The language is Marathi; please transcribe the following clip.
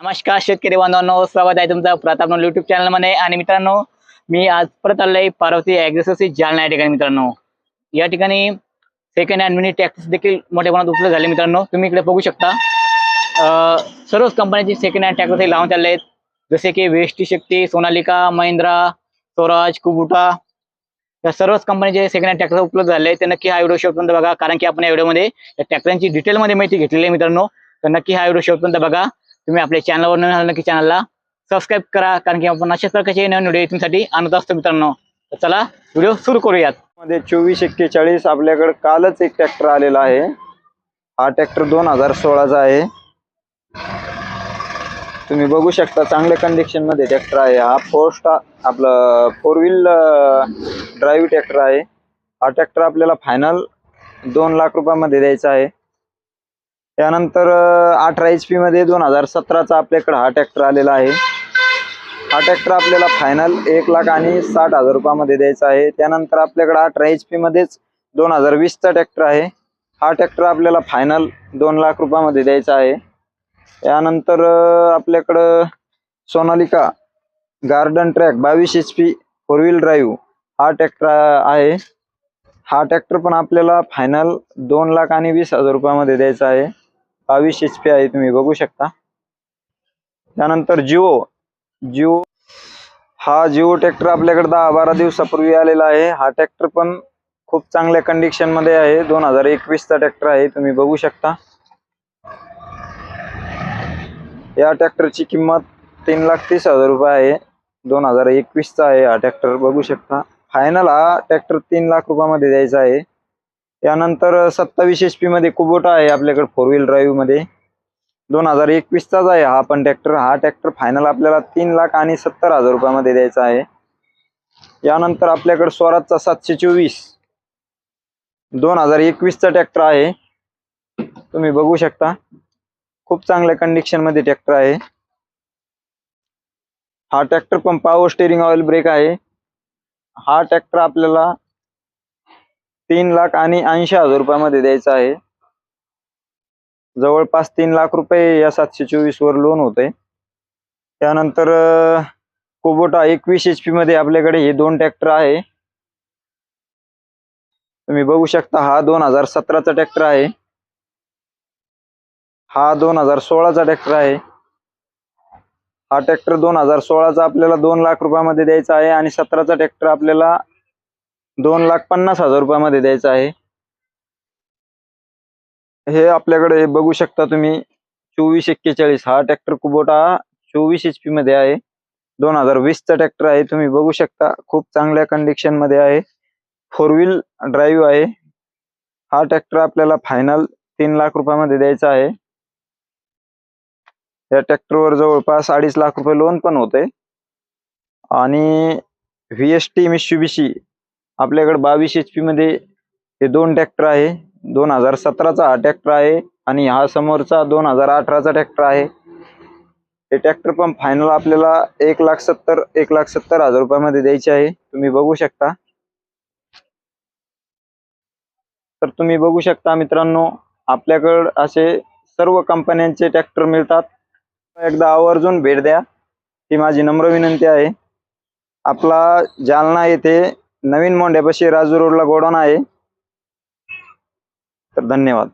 नमस्कार शेतकरी बांधवांनो स्वागत आहे तुमचं प्रताप युट्यूब चॅनलमध्ये आणि मित्रांनो मी आज परत आलोय पार्वती ॲग्रेसोसी जालना या ठिकाणी मित्रांनो. या ठिकाणी सेकंड हँड मिनी टॅक्स देखील मोठ्या प्रमाणात उपलब्ध झाले मित्रांनो. तुम्ही इकडे बघू शकता. सर्वच कंपन्यांची सेकंड हँड ट्रॅक्टर लावून चालले आहेत. जसे की वेस्टी शक्ती सोनालिका महिंद्रा स्वराज कुबुटा. या सर्वच कंपनीचे सेकंड हँड ट्रॅक्टर उपलब्ध झाले आहेत. तर नक्की हा व्हिडिओ शेवटपर्यंत बघा कारण की आपण या व्हिडिओमध्ये या ट्रॅक्टरांची डिटेलमध्ये माहिती घेतलेली आहे मित्रांनो. तर नक्की हा व्हिडिओ शेवटपर्यंत बघा. तुम्ही आपल्या चॅनलवर नवीन आला नक्की चॅनलला सबस्क्राईब करा. कारण की आपण अशाच प्रकारचे नवीन व्हिडिओ तुमच्यासाठी आणत असतो मित्रांनो. चला व्हिडिओ सुरू करूयात. मध्ये चोवीस एक्केचाळीस आपल्याकडे कालच एक ट्रॅक्टर आलेला आहे. हा ट्रॅक्टर दोन हजार सोळाचा आहे. तुम्ही बघू शकता चांगल्या कंडिशनमध्ये ट्रॅक्टर आहे. हा फोर स्टार आपलं फोर व्हील ड्राईव्ह ट्रॅक्टर आहे. हा ट्रॅक्टर आपल्याला फायनल दोन लाख रुपयामध्ये द्यायचा आहे. त्यानंतर अठरा एच पी मध्ये दोन हजार सतराचा आपल्याकडे हा ट्रॅक्टर आलेला आहे. हा ट्रॅक्टर आपल्याला फायनल एक लाख आणि साठ हजार रुपयामध्ये द्यायचा आहे. त्यानंतर आपल्याकडे अठरा एच पी मध्येच दोन हजार वीसचा ट्रॅक्टर आहे. हा ट्रॅक्टर आपल्याला फायनल दोन लाख रुपयामध्ये द्यायचा आहे. त्यानंतर आपल्याकडं सोनालिका गार्डन ट्रॅक बावीस H P four wheel drive हा ट्रॅक्टर आहे. हा ट्रॅक्टर पण आपल्याला फायनल दोन लाख आणि वीस हजार रुपयामध्ये द्यायचा आहे. बावीस एच पी आहे तुम्ही बघू शकता. त्यानंतर जिओ. जिओ हा जिओ ट्रॅक्टर आपल्याकडे दहा बारा दिवसापूर्वी आलेला आहे. हा ट्रॅक्टर पण खूप चांगल्या कंडिशनमध्ये आहे. दोन हजार एकवीसचा ट्रॅक्टर आहे तुम्ही बघू शकता. या ट्रॅक्टरची किंमत तीन लाख तीस हजार रुपये आहे. दोन हजार एकवीसचा आहे हा ट्रॅक्टर बघू शकता. फायनल हा ट्रॅक्टर तीन लाख रुपयामध्ये द्यायचा आहे. यानंतर सत्तावीस एच पी मध्ये कुबोटा आहे आपल्याकडे फोर व्हील ड्राईव्हमध्ये. दोन हजार एकवीसचाच आहे हा पण ट्रॅक्टर हा ट्रॅक्टर फायनल आपल्याला तीन लाख आणि सत्तर हजार रुपयामध्ये द्यायचा आहे. यानंतर आपल्याकडे स्वराजचा सातशे चोवीस. दोन हजार एकवीसचा ट्रॅक्टर आहे. तुम्ही बघू शकता. खूप चांगल्या कंडिशनमध्ये ट्रॅक्टर आहे. हा ट्रॅक्टर पण पॉवर स्टेरिंग ऑइल ब्रेक आहे. हा ट्रॅक्टर आपल्याला तीन लाख आणि ऐंशी हजार रुपयामध्ये द्यायचा आहे. जवळपास तीन लाख रुपये या सातशे चोवीस वर लोन होते त्यानंतर कोबोटा कुबोटा एकवीस एच पी मध्ये आपल्याकडे हे दोन ट्रॅक्टर आहे. तुम्ही बघू शकता हा दोन हजार सतराचा ट्रॅक्टर आहे. हा दोन हजार सोळाचा ट्रॅक्टर आहे. हा ट्रॅक्टर दोन हजार सोळाचा आपल्याला दोन लाख रुपयामध्ये द्यायचा आहे आणि सतराचा ट्रॅक्टर आपल्याला दोन लाख पन्नास हजार रुपयामध्ये द्यायचा आहे. हे आपल्याकडे बघू शकता तुम्ही चोवीस एक्केचाळीस. हा ट्रॅक्टर कुबोटा चोवीस एच पी मध्ये आहे. दोन हजार वीसचा ट्रॅक्टर आहे तुम्ही बघू शकता. खूप चांगल्या कंडिशनमध्ये आहे. फोर व्हील ड्राईव्ह आहे. हा ट्रॅक्टर आपल्याला फायनल तीन लाख रुपयामध्ये द्यायचा आहे. या ट्रॅक्टरवर जवळपास अडीच लाख रुपये लोन पण होते आणि व्ही एस टी आपल्याकडे बावीस एच पी मध्ये हे दोन ट्रॅक्टर आहे. दोन हजार सतराचा हा ट्रॅक्टर आहे आणि हा समोरचा दोन हजार अठराचा ट्रॅक्टर आहे. हे ट्रॅक्टर पण फायनल आपल्याला एक लाख सत्तर एक लाख सत्तर हजार रुपयामध्ये द्यायचे आहे. तुम्ही बघू शकता. तर तुम्ही बघू शकता मित्रांनो आपल्याकडं असे सर्व कंपन्यांचे ट्रॅक्टर मिळतात. एकदा आवर्जून भेट द्या. ही माझी नम्र विनंती आहे. आपला जालना येथे नवीन मोंढ्यापाशी राजू रोडला गोडाऊन आहे. तर धन्यवाद.